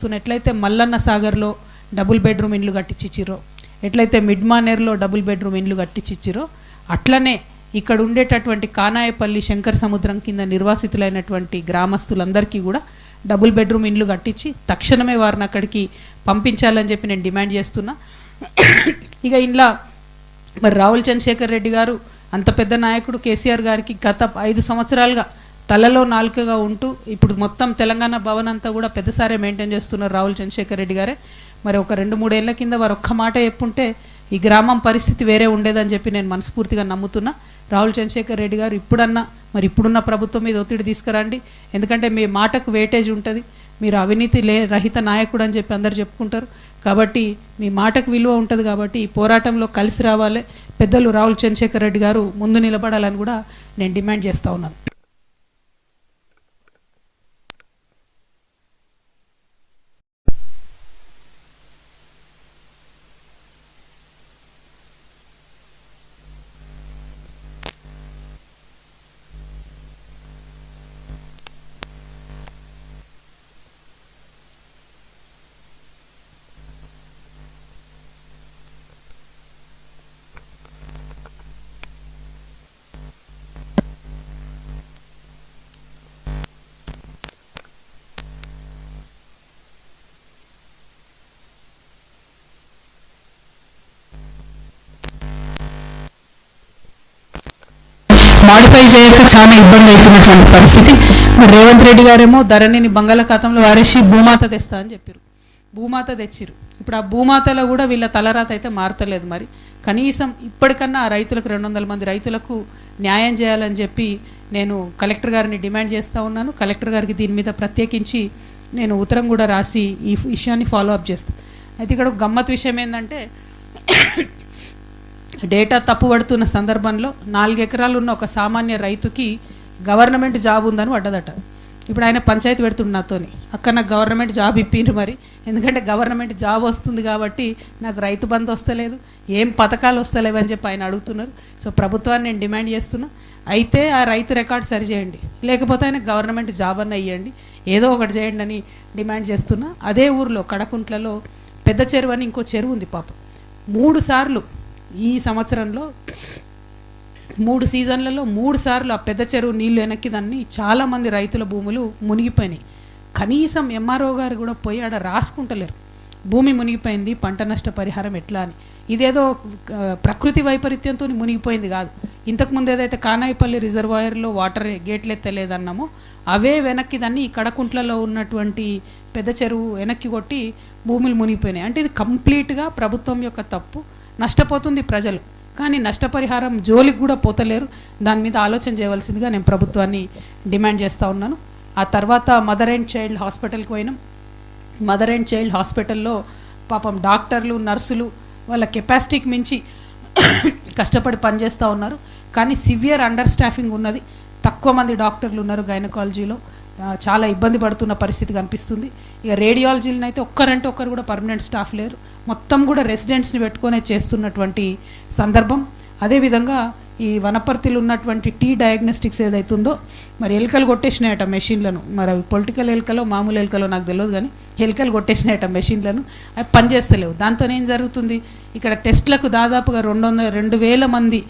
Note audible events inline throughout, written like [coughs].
So ఎట్లయితే మల్లన్న సాగర్లో double bedroom ఇండ్లు కట్టించిచ్చిరో ఎట్లయితే మిడ్ మానేర్లో డబుల్ బెడ్రూమ్ ఇండ్లు కట్టించిచ్చిరో అట్లనే ఇక్కడ ఉండేటటువంటి కానాయపల్లి శంకర సముద్రం కింద నిర్వాసితులైనటువంటి గ్రామస్తులందరికీ కూడా డబుల్ బెడ్రూమ్ ఇండ్లు కట్టించి తక్షణమే వారిని అక్కడికి పంపించాలని చెప్పి నేను డిమాండ్ చేస్తున్నా. ఇక ఇంట్లో మరి రాహుల్ చంద్రశేఖర్ రెడ్డి గారు అంత పెద్ద నాయకుడు కేసీఆర్ గారికి గత ఐదు సంవత్సరాలుగా తలలో నాలుకగా ఉంటూ ఇప్పుడు మొత్తం తెలంగాణ భవన్ అంతా కూడా పెద్దసారే మెయింటైన్ చేస్తున్నారు రాహుల్ చంద్రశేఖర్ రెడ్డి గారే. మరి ఒక రెండు మూడేళ్ళ కింద వారు ఒక్క మాట చెప్పుంటే ఈ గ్రామం పరిస్థితి వేరే ఉండేదని చెప్పి నేను మనస్ఫూర్తిగా నమ్ముతున్నా. రాహుల్ చంద్రశేఖర్ రెడ్డి గారు ఇప్పుడన్నా మరి ఇప్పుడున్న ప్రభుత్వం మీద ఒత్తిడి తీసుకురండి. ఎందుకంటే మీ మాటకు వేటేజ్ ఉంటుంది. మీరు అవినీతి లే రహిత నాయకుడు అని చెప్పి అందరు చెప్పుకుంటారు. కాబట్టి మీ మాటకు విలువ ఉంటుంది కాబట్టి ఈ పోరాటంలో కలిసి రావాలి. పెద్దలు రాహుల్ చంద్రశేఖర్ రెడ్డి గారు ముందు నిలబడాలని కూడా నేను డిమాండ్ చేస్తూ ఉన్నాను. మాడిఫై చేయక చాలా ఇబ్బంది అవుతున్నటువంటి పరిస్థితి. మరి రేవంత్ రెడ్డి గారేమో ధరణిని బంగాళాఖాతంలో వారేసి భూమాత తెస్తా అని చెప్పారు. భూమాత తెచ్చిరు. ఇప్పుడు ఆ భూమాతలో కూడా వీళ్ళ తలరాత అయితే మారతలేదు మరి. కనీసం ఇప్పటికన్నా ఆ రైతులకు రెండు వందల మంది రైతులకు న్యాయం చేయాలని చెప్పి నేను కలెక్టర్ గారిని డిమాండ్ చేస్తూ ఉన్నాను. కలెక్టర్ గారికి దీని మీద ప్రత్యేకించి నేను ఉత్తరం కూడా రాసి ఈ విషయాన్ని ఫాలో అప్ చేస్తాను అయితే ఇక్కడ ఒక గమ్మత్ విషయం ఏంటంటే డేటా తప్పుపడుతున్న సందర్భంలో నాలుగు ఎకరాలు ఉన్న ఒక సామాన్య రైతుకి గవర్నమెంట్ జాబ్ ఉందని పడ్డదట. ఇప్పుడు ఆయన పంచాయతీ పెడుతుంది నాతోని. అక్క నాకు గవర్నమెంట్ జాబ్ ఇప్పిండ్రు మరి. ఎందుకంటే గవర్నమెంట్ జాబ్ వస్తుంది కాబట్టి నాకు రైతు బంధు వస్తలేదు. ఏం పథకాలు వస్తలేవు అని చెప్పి ఆయన అడుగుతున్నారు. సో ప్రభుత్వాన్ని నేను డిమాండ్ చేస్తున్నా. అయితే ఆ రైతు రికార్డ్ సరిచేయండి లేకపోతే ఆయన గవర్నమెంట్ జాబ్ అన్న ఇవ్వండి ఏదో ఒకటి చేయండి అని డిమాండ్ చేస్తున్నా. అదే ఊర్లో కడకుంట్లలో పెద్ద చెరువు అని ఇంకో చెరువు ఉంది పాపం. మూడు సార్లు ఈ సంవత్సరంలో మూడు సీజన్లలో మూడు సార్లు ఆ పెద్ద చెరువు నీళ్ళు వెనక్కి దాన్ని చాలామంది రైతుల భూములు మునిగిపోయినాయి. కనీసం ఎంఆర్ఓ గారు కూడా పోయి ఆడ రాసుకుంటలేరు. భూమి మునిగిపోయింది పంట నష్ట పరిహారం ఎట్లా అని. ఇదేదో ప్రకృతి వైపరీత్యంతో మునిగిపోయింది కాదు. ఇంతకుముందు ఏదైతే కానాయిపల్లి రిజర్వాయర్లో వాటర్ గేట్లు ఎత్తలేదన్నామో అవే వెనక్కి దాన్ని ఈ కడకుంట్లలో ఉన్నటువంటి పెద్ద చెరువు వెనక్కి కొట్టి భూములు మునిగిపోయినాయి. అంటే ఇది కంప్లీట్గా ప్రభుత్వం యొక్క తప్పు. నష్టపోతుంది ప్రజలు. కానీ నష్టపరిహారం జోలికి కూడా పోతలేరు. దాని మీద ఆలోచన చేయవలసిందిగా నేను ప్రభుత్వాన్ని డిమాండ్ చేస్తూ ఉన్నాను. ఆ తర్వాత మదర్ అండ్ చైల్డ్ హాస్పిటల్కి పోయినాం. మదర్ అండ్ చైల్డ్ హాస్పిటల్లో పాపం డాక్టర్లు నర్సులు వాళ్ళ కెపాసిటీకి మించి కష్టపడి పనిచేస్తూ ఉన్నారు. కానీ సివియర్ అండర్ స్టాఫింగ్ ఉన్నది. తక్కువ మంది డాక్టర్లు ఉన్నారు గైనకాలజీలో. చాలా ఇబ్బంది పడుతున్న పరిస్థితి కనిపిస్తుంది. ఇక రేడియాలజీలను అయితే ఒక్కరంటే ఒక్కరు కూడా పర్మనెంట్ స్టాఫ్ లేరు. మొత్తం కూడా రెసిడెంట్స్ని పెట్టుకొనే చేస్తున్నటువంటి సందర్భం. అదేవిధంగా ఈ వనపర్తిలో ఉన్నటువంటి టీ డయాగ్నోస్టిక్స్ ఏదైతుందో మరి ఎలుకలు కొట్టేసినాయట మెషిన్లను మరి అవి పొలిటికల్ ఎలుకలో మామూలు ఎలుకలో నాకు తెలియదు కానీ ఎలుకలు కొట్టేసినాయట మెషిన్లను అవి పనిచేస్తలేవు. దాంతో ఏం జరుగుతుంది? ఇక్కడ టెస్ట్లకు దాదాపుగా రెండు వందల రెండు వేల మంది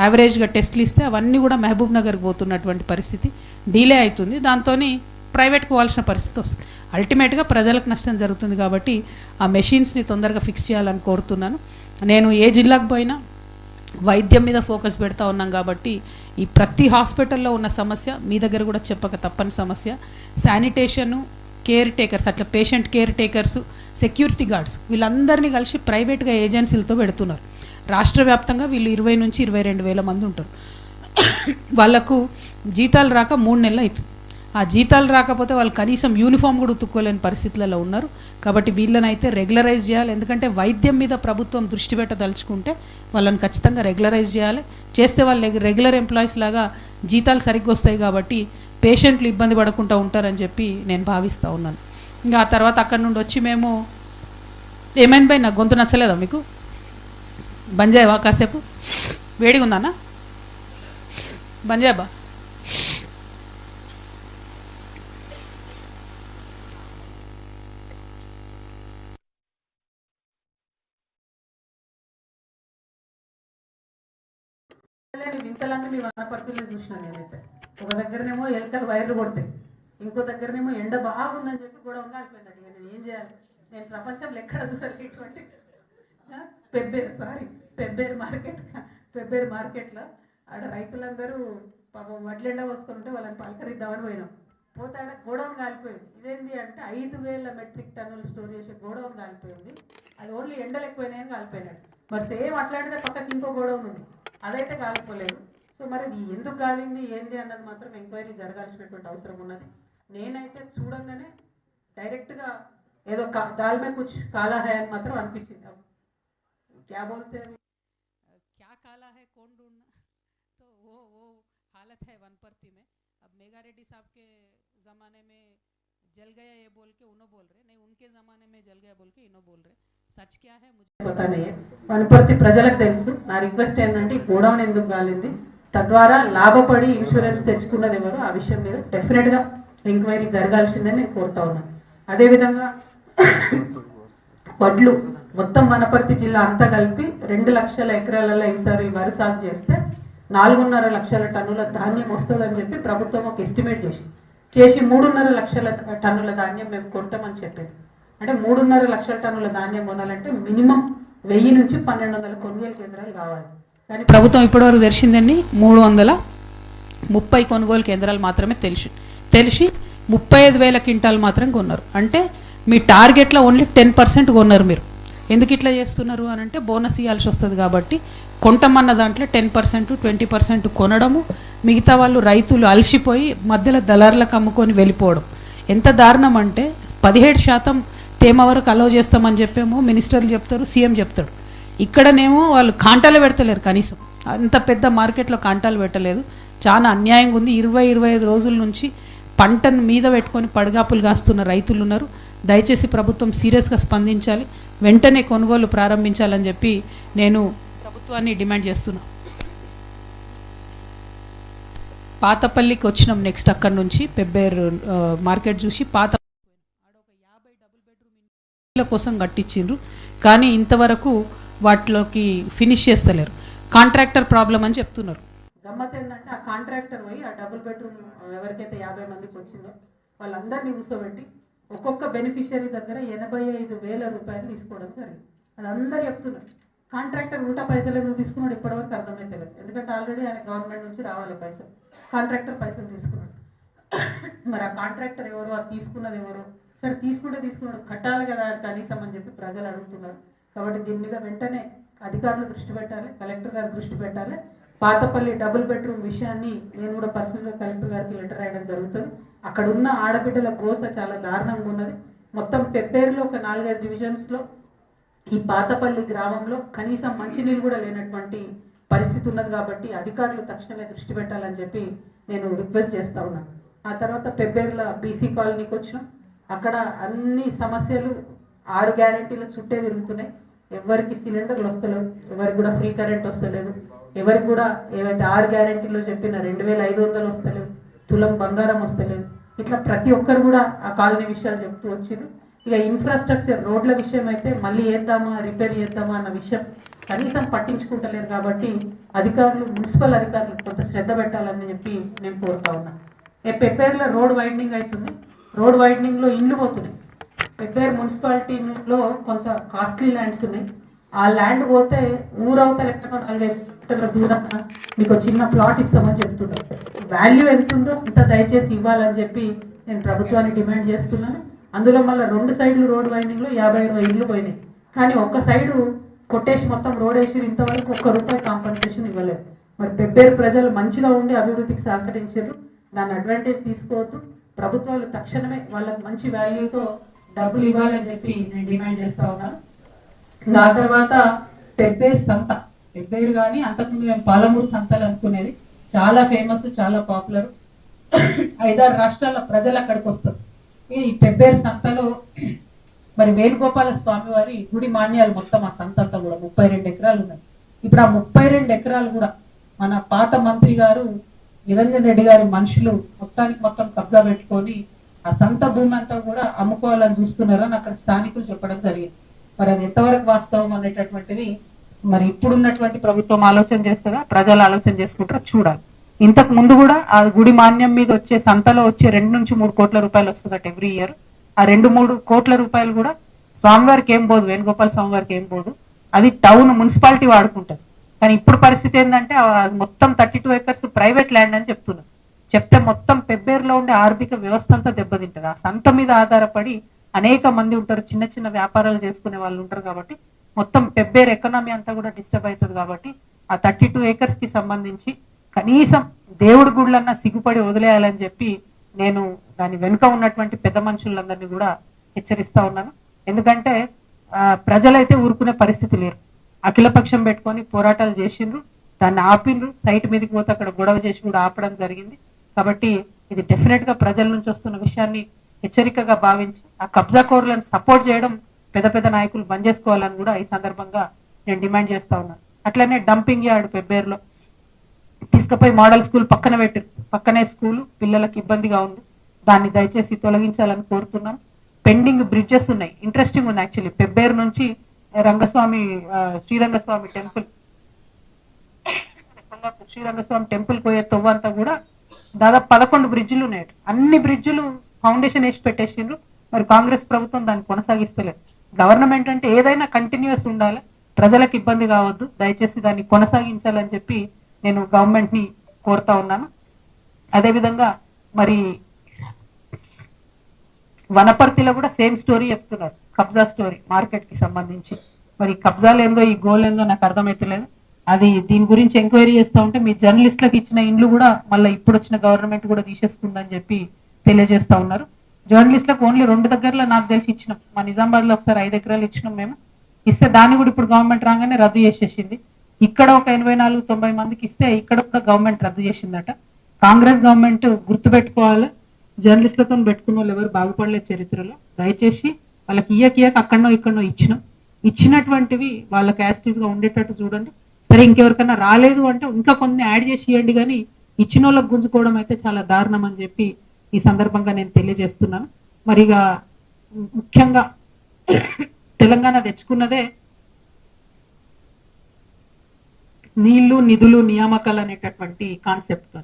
యావరేజ్గా టెస్ట్లు ఇస్తే అవన్నీ కూడా మహబూబ్ నగర్కి పోతున్నటువంటి పరిస్థితి డిలే అవుతుంది. దాంతో ప్రైవేట్కి పోవాల్సిన పరిస్థితి వస్తుంది. అల్టిమేట్గా ప్రజలకు నష్టం జరుగుతుంది కాబట్టి ఆ మెషిన్స్ని తొందరగా ఫిక్స్ చేయాలని కోరుతున్నాను. నేను ఏ జిల్లాకు పోయినా వైద్యం మీద ఫోకస్ పెడతా ఉన్నాం కాబట్టి ఈ ప్రతి హాస్పిటల్లో ఉన్న సమస్య మీ దగ్గర కూడా చెప్పక తప్పని సమస్య. శానిటేషను కేర్ టేకర్స్ అట్లా patient care takers security guards వీళ్ళందరినీ కలిసి ప్రైవేట్గా ఏజెన్సీలతో పెడుతున్నారు. రాష్ట్ర వ్యాప్తంగా వీళ్ళు ఇరవై నుంచి ఇరవై రెండు వేల మంది ఉంటారు. వాళ్ళకు జీతాలు రాక మూడు నెలలు అవుతుంది ఆ జీతాలు రాకపోతే వాళ్ళు కనీసం యూనిఫామ్ కూడా ఉతుక్కోలేని పరిస్థితులలో ఉన్నారు. కాబట్టి వీళ్ళని అయితే రెగ్యులరైజ్ చేయాలి. ఎందుకంటే వైద్యం మీద ప్రభుత్వం దృష్టి పెట్టదలుచుకుంటే వాళ్ళని ఖచ్చితంగా రెగ్యులరైజ్ చేయాలి. చేస్తే వాళ్ళు రెగ్యులర్ ఎంప్లాయీస్ లాగా జీతాలు సరిగ్గా వస్తాయి కాబట్టి పేషెంట్లు ఇబ్బంది పడకుండా ఉంటారని చెప్పి నేను భావిస్తూ ఉన్నాను. ఇంకా ఆ తర్వాత అక్కడి నుండి వచ్చి మేము ఏమైంది బై నాకు గొంతు నచ్చలేదా మీకు? బంజాయవా కాసేపు? వేడిగా ఉందన్నా బంజాయబా వింతలన్నీ మీ వనపర్తుల్లో చూసిన నేనైతే. ఒక దగ్గరనేమో ఎలుకలు వైర్లు కొడతాయి. ఇంకో దగ్గరనేమో ఎండ బాగుందని చెప్పి కూడా ఉండాలిపోయిందండి నేను ఏం చేయాలి? నేను ప్రపంచంలో ఎక్కడ చూడాలి ఇటువంటి పెబ్బేరు సారీ పెబ్బేరు మార్కెట్ పెబ్బేరు మార్కెట్లో ఆడ రైతులందరూ పాపం వడ్లెండ పోసుకొని ఉంటే వాళ్ళని పలకరిద్దామని పోయినాం. పోతే ఆడ గోడౌన్ కాలిపోయింది. ఇదేంటి అంటే ఐదు వేల మెట్రిక్ టన్నులు స్టోర్ చేసే గోడౌన్ కాలిపోయింది. అది ఓన్లీ ఎండలు ఎక్కువైనాయని కాలిపోయినాడు మరి సేమ్ అట్లాంటిదే పక్కకి ఇంకో గోడౌన్ ఉంది. అదైతే కాలిపోలేదు. సో మరి అది ఎందుకు కాలింది ఏంది అన్నది మాత్రం ఎంక్వైరీ జరగాల్సినటువంటి అవసరం ఉన్నది. నేనైతే చూడంగానే డైరెక్ట్గా ఏదో కా దాల్ మే కుచ్ అని మాత్రం అనిపించింది. क्या बोलते हैं क्या काला है कौन ढूंढना [laughs] तो वो वो हालत है वनपर्ती में अब मेगा रेड्डी साहब के ज़माने में जल गया ये बोल के उन्हों बोल रहे नहीं उनके ज़माने में जल गया बोल के इन्हों बोल रहे सच क्या है मुझे పతా నయ్యే వనపర్తి ప్రజలకు తెలుసు నా రిక్వెస్ట్ ఏంటంటే ఈ గోడౌన్ ఎందుకు కాలింది తద్వారా లాభపడి ఇన్సూరెన్స్ తెచ్చుకున్నది ఎవరు ఆ విషయం మీద డెఫినెట్ గా ఎంక్వైరీ జరగాల్సిందని నేను కోరుతా ఉన్నాను అదేవిధంగా [coughs] వడ్లు మొత్తం వనపర్తి జిల్లా అంతా కలిపి రెండు లక్షల ఎకరాలలో ఈసారి వరి సాగు చేస్తే నాలుగున్నర లక్షల టన్నుల ధాన్యం వస్తుందని చెప్పి ప్రభుత్వం ఒక ఎస్టిమేట్ చేసి చేసి మూడున్నర లక్షల టన్నుల ధాన్యం మేము కొంటామని చెప్పింది అంటే మూడున్నర లక్షల టన్నుల ధాన్యం కొనాలంటే మినిమం వెయ్యి నుంచి పన్నెండు వందల కొనుగోలు కేంద్రాలు కావాలి. కానీ ప్రభుత్వం ఇప్పటివరకు తెలిసిందండి మూడు వందల ముప్పై కొనుగోలు కేంద్రాలు మాత్రమే తెలిసి తెలిసి ముప్పై ఐదు వేల క్వింటాలు మాత్రం కొన్నారు. అంటే మీ టార్గెట్లో ఓన్లీ టెన్ పర్సెంట్ కొన్నారు మీరు. ఎందుకు ఇట్లా చేస్తున్నారు అని అంటే బోనస్ ఇవ్వాల్సి వస్తుంది కాబట్టి కొంటమన్న దాంట్లో టెన్ పర్సెంట్ ట్వంటీ పర్సెంట్ కొనడము మిగతా వాళ్ళు రైతులు అలసిపోయి మధ్యలో దళారులకు అమ్ముకొని వెళ్ళిపోవడం. ఎంత దారుణం అంటే పదిహేడు శాతం తేమ వరకు అలౌ చేస్తామని చెప్పేమో మినిస్టర్లు చెప్తారు సీఎం చెప్తాడు. ఇక్కడనేమో వాళ్ళు కాంటాలు పెడతలేరు కనీసం. అంత పెద్ద మార్కెట్లో కాంటాలు పెట్టలేదు. చాలా అన్యాయంగా ఉంది. ఇరవై ఇరవై ఐదు రోజుల నుంచి పంటను మీద పెట్టుకొని పడగాపులు కాస్తున్న రైతులు ఉన్నారు. దయచేసి ప్రభుత్వం సీరియస్గా స్పందించాలి. వెంటనే కొనుగోలు ప్రారంభించాలని చెప్పి నేను ప్రభుత్వాన్ని డిమాండ్ చేస్తున్నా. పాతపల్లికి వచ్చినాం నెక్స్ట్ అక్కడి నుంచి పెబ్బేరు మార్కెట్ చూసి పాత ఒక యాభై డబుల్ బెడ్రూమ్ కోసం కట్టించిండ్రు. కానీ ఇంతవరకు వాటిలోకి ఫినిష్ చేస్తలేరు. కాంట్రాక్టర్ ప్రాబ్లం అని చెప్తున్నారు. గమ్మత్ ఏంటంటే ఆ కాంట్రాక్టర్ పోయి ఆ డబుల్ బెడ్రూమ్ ఎవరికైతే యాభై మందికి వచ్చిందో వాళ్ళందరినీ కూర్చోబెట్టి ఒక్కొక్క బెనిఫిషియరీ దగ్గర ఎనభై ఐదు వేల రూపాయలు తీసుకోవడం జరిగింది. అది అందరు చెప్తున్నారు. కాంట్రాక్టర్ ఉల్టా పైసలు ఎందుకు తీసుకున్నాడు ఇప్పటివరకు అర్థమైతే లేదు. ఎందుకంటే ఆల్రెడీ ఆయన గవర్నమెంట్ నుంచి రావాలి పైసలు. కాంట్రాక్టర్ పైసలు తీసుకున్నాడు. మరి ఆ కాంట్రాక్టర్ ఎవరు అది తీసుకున్నది ఎవరు? సరే తీసుకుంటే తీసుకున్నాడు కట్టాలి కదా కనీసం అని చెప్పి ప్రజలు అడుగుతున్నారు. కాబట్టి దీని మీద వెంటనే అధికారులు దృష్టి పెట్టాలి కలెక్టర్ గారు దృష్టి పెట్టాలి. పాతపల్లి డబుల్ బెడ్రూమ్ విషయాన్ని నేను కూడా పర్సనల్గా కలెక్టర్ గారికి లెటర్ రాయడం జరుగుతుంది. అక్కడ ఉన్న ఆడబిడ్డల కోస చాలా దారుణంగా ఉన్నది. మొత్తం పెప్పేరులో ఒక నాలుగైదు డివిజన్స్లో ఈ పాతపల్లి గ్రామంలో కనీసం మంచినీళ్ళు కూడా లేనటువంటి పరిస్థితి ఉన్నది కాబట్టి అధికారులు తక్షణమే దృష్టి పెట్టాలని చెప్పి నేను రిక్వెస్ట్ చేస్తా ఉన్నాను ఆ తర్వాత పెబ్బేర్ల బీసీ కాలనీకి వచ్చినాం. అక్కడ అన్ని సమస్యలు ఆరు గ్యారంటీల చుట్టే తిరుగుతున్నాయి. ఎవరికి సిలిండర్లు వస్తలేవు ఎవరికి కూడా ఫ్రీ కరెంట్ వస్తలేదు ఎవరికి కూడా ఏవైతే ఆరు గ్యారెంటీలో చెప్పిన రెండు వేల ఐదు వందలు వస్తలేవు తులం బంగారం వస్తలేదు. ఇట్లా ప్రతి ఒక్కరు కూడా ఆ కాలనీ విషయాలు చెప్తూ వచ్చిర్రు. ఇక ఇన్ఫ్రాస్ట్రక్చర్ రోడ్ల విషయం అయితే మళ్ళీ వేద్దామా రిపేర్ చేద్దామా అన్న విషయం కనీసం పట్టించుకుంటలేరు కాబట్టి అధికారులు మున్సిపల్ అధికారులు కొంత శ్రద్ధ పెట్టాలని చెప్పి నేను కోరుతా ఉన్నా. పెప్పేర్లో రోడ్ వైండింగ్ అవుతుంది. రోడ్ వైడనింగ్లో ఇండ్లు పోతున్నాయి. పెప్పేర్ మున్సిపాలిటీలో కొంత కాస్ట్లీ ల్యాండ్స్ ఉన్నాయి. ఆ ల్యాండ్ పోతే ఊరవతల ఎక్కడో కిలోమీటర్ల దూరం మీకు చిన్న ప్లాట్ ఇస్తామని చెప్తున్నారు వాల్యూ ఎంత ఉందో అంత దయచేసి ఇవ్వాలని చెప్పి నేను ప్రభుత్వాన్ని డిమాండ్ చేస్తున్నాను. అందులో మళ్ళీ రెండు సైడ్లు రోడ్ వైండింగ్లో యాభై ఇరవై ఇళ్ళు పోయినాయి. కానీ ఒక్క సైడు కొట్టేసి మొత్తం రోడ్ వేసి ఇంతవరకు ఒక్క రూపాయి కాంపన్సేషన్ ఇవ్వలేదు. మరి పెబ్బేరు ప్రజలు మంచిగా ఉండి అభివృద్ధికి సహకరించారు. దాని అడ్వాంటేజ్ తీసుకోవద్దు. ప్రభుత్వాలు తక్షణమే వాళ్ళకి మంచి వాల్యూతో డబ్బులు ఇవ్వాలని చెప్పి నేను డిమాండ్ చేస్తా ఉన్నాను దాని తర్వాత పెబ్బేరు సంత. పెబ్బేరు కానీ అంతకుముందు మేము పాలమూరు సంతలు అనుకునేది. చాలా ఫేమస్ చాలా పాపులర్ ఐదారు రాష్ట్రాల ప్రజలు అక్కడికి వస్తారు. ఈ పెబ్బేరు సంతలో మరి వేణుగోపాల స్వామి వారి గుడి మాన్యాలు మొత్తం ఆ సంత అంతా కూడా ముప్పై రెండు ఎకరాలు ఉన్నాయి. ఇప్పుడు ఆ ముప్పై రెండు ఎకరాలు కూడా మన పాత మంత్రి గారు నిరంజన్ రెడ్డి గారి మనుషులు మొత్తానికి మొత్తం కబ్జా పెట్టుకొని ఆ సంత భూమి అంతా కూడా అమ్ముకోవాలని చూస్తున్నారని అక్కడ స్థానికులు చెప్పడం జరిగింది. మరి అది ఎంతవరకు వాస్తవం అనేటటువంటిది మరి ఇప్పుడున్నటువంటి ప్రభుత్వం ఆలోచన చేస్తుందా? ప్రజలు ఆలోచన చేసుకుంటారో? చూడాలి. ఇంతకు ముందు కూడా ఆ గుడి మాన్యం మీద వచ్చే సంతలో వచ్చే రెండు నుంచి మూడు కోట్ల రూపాయలు వస్తుందట ఎవ్రీ ఇయర్. ఆ రెండు మూడు కోట్ల రూపాయలు కూడా స్వామివారికి ఏం పోదు వేణుగోపాల స్వామివారికి ఏం పోదు అది టౌన్ మున్సిపాలిటీ వాడుకుంటది. కానీ ఇప్పుడు పరిస్థితి ఏంటంటే మొత్తం thirty two acres private land అని చెప్తున్నారు. చెప్తే మొత్తం పెబ్బేరులో ఉండే ఆర్థిక వ్యవస్థ అంతా దెబ్బతింటది. ఆ సంత మీద ఆధారపడి అనేక మంది ఉంటారు. చిన్న చిన్న వ్యాపారాలు చేసుకునే వాళ్ళు ఉంటారు కాబట్టి మొత్తం పెబ్బేర్ ఎకనామీ అంతా కూడా డిస్టర్బ్ అవుతుంది కాబట్టి ఆ థర్టీ టూ ఏకర్స్కి సంబంధించి కనీసం దేవుడి గుళ్ళన్నా సిగ్గుపడి వదిలేయాలని చెప్పి నేను దాని వెనుక ఉన్నటువంటి పెద్ద మనుషులందరినీ కూడా హెచ్చరిస్తా ఉన్నాను. ఎందుకంటే ఆ, ప్రజలైతే ఊరుకునే పరిస్థితి లేరు. అఖిలపక్షం పెట్టుకొని పోరాటాలు చేసిండ్రు దాన్ని ఆపిండ్రు సైట్ మీదకి పోతే అక్కడ గొడవ చేసి కూడా ఆపడం జరిగింది. కాబట్టి ఇది డెఫినెట్గా ప్రజల నుంచి వస్తున్న విషయాన్ని హెచ్చరికగా భావించి ఆ కబ్జా కోరులను సపోర్ట్ చేయడం పెద్ద పెద్ద నాయకులు బంద్ చేసుకోవాలని కూడా ఈ సందర్భంగా నేను డిమాండ్ చేస్తా ఉన్నాను అట్లనే డంపింగ్ యార్డ్ పెబ్బేరులో తీసుకుపోయి మోడల్ స్కూల్ పక్కన పెట్టారు. పక్కనే స్కూల్ పిల్లలకు ఇబ్బందిగా ఉంది. దాన్ని దయచేసి తొలగించాలని కోరుతున్నాం. పెండింగ్ బ్రిడ్జెస్ ఉన్నాయి. ఇంట్రెస్టింగ్ ఉంది యాక్చువల్లీ. పెబ్బేరు నుంచి రంగస్వామి శ్రీరంగస్వామి టెంపుల్. శ్రీరంగస్వామి టెంపుల్ పోయే తొవ్వంతా కూడా దాదాపు పదకొండు బ్రిడ్జిలు ఉన్నాయి. అన్ని బ్రిడ్జిలు ఫౌండేషన్ వేసి పెట్టేసిండ్రు. మరి కాంగ్రెస్ ప్రభుత్వం దాన్ని కొనసాగిస్తలేదు. గవర్నమెంట్ అంటే ఏదైనా కంటిన్యూస్ ఉండాలి. ప్రజలకు ఇబ్బంది కావద్దు. దయచేసి దాన్ని కొనసాగించాలని చెప్పి నేను గవర్నమెంట్ని కోరుతా ఉన్నాను. అదేవిధంగా మరి వనపర్తిలో కూడా సేమ్ స్టోరీ చెప్తున్నారు. కబ్జా స్టోరీ మార్కెట్కి సంబంధించి. మరి కబ్జాలు ఏందో ఈ గోల్ ఏందో నాకు అర్థమైతలేదు. అది దీని గురించి ఎంక్వైరీ చేస్తూ ఉంటే మీ జర్నలిస్టులకు ఇచ్చిన ఇండ్లు కూడా మళ్ళీ ఇప్పుడు వచ్చిన గవర్నమెంట్ కూడా తీసేసుకుందని చెప్పి తెలియజేస్తా ఉన్నారు. జర్నలిస్టులకు ఓన్లీ రెండు దగ్గరలో నాకు తెలిసి ఇచ్చినాం. మా నిజామాబాద్లో ఒకసారి ఐదు ఎకరాలు ఇచ్చినాం మేము. ఇస్తే దాన్ని కూడా ఇప్పుడు గవర్నమెంట్ రాగానే రద్దు చేసేసింది. ఇక్కడ ఒక ఎనభై నాలుగు తొంభై మందికి ఇస్తే ఇక్కడ కూడా గవర్నమెంట్ రద్దు చేసిందట. కాంగ్రెస్ గవర్నమెంట్ గుర్తుపెట్టుకోవాలి జర్నలిస్టులతో పెట్టుకున్న వాళ్ళు ఎవరు బాగుపడలేదు చరిత్రలో. దయచేసి వాళ్ళకి ఇయ్యక ఇయ్యక అక్కడనో ఇక్కడనో ఇచ్చినాం. ఇచ్చినటువంటివి వాళ్ళ యాస్టీస్గా ఉండేటట్టు చూడండి. సరే ఇంకెవరికైనా రాలేదు అంటే ఇంకా కొన్ని యాడ్ చేసి ఇవ్వండి కానీ ఇచ్చిన వాళ్ళకి గుంజుకోవడం అయితే చాలా దారుణం అని చెప్పి ఈ సందర్భంగా నేను తెలియజేస్తున్నాను. మరిగా ముఖ్యంగా తెలంగాణ తెచ్చుకున్నదే నీళ్ళు నిధులు నియామకాలు అనేటటువంటి కాన్సెప్ట్తో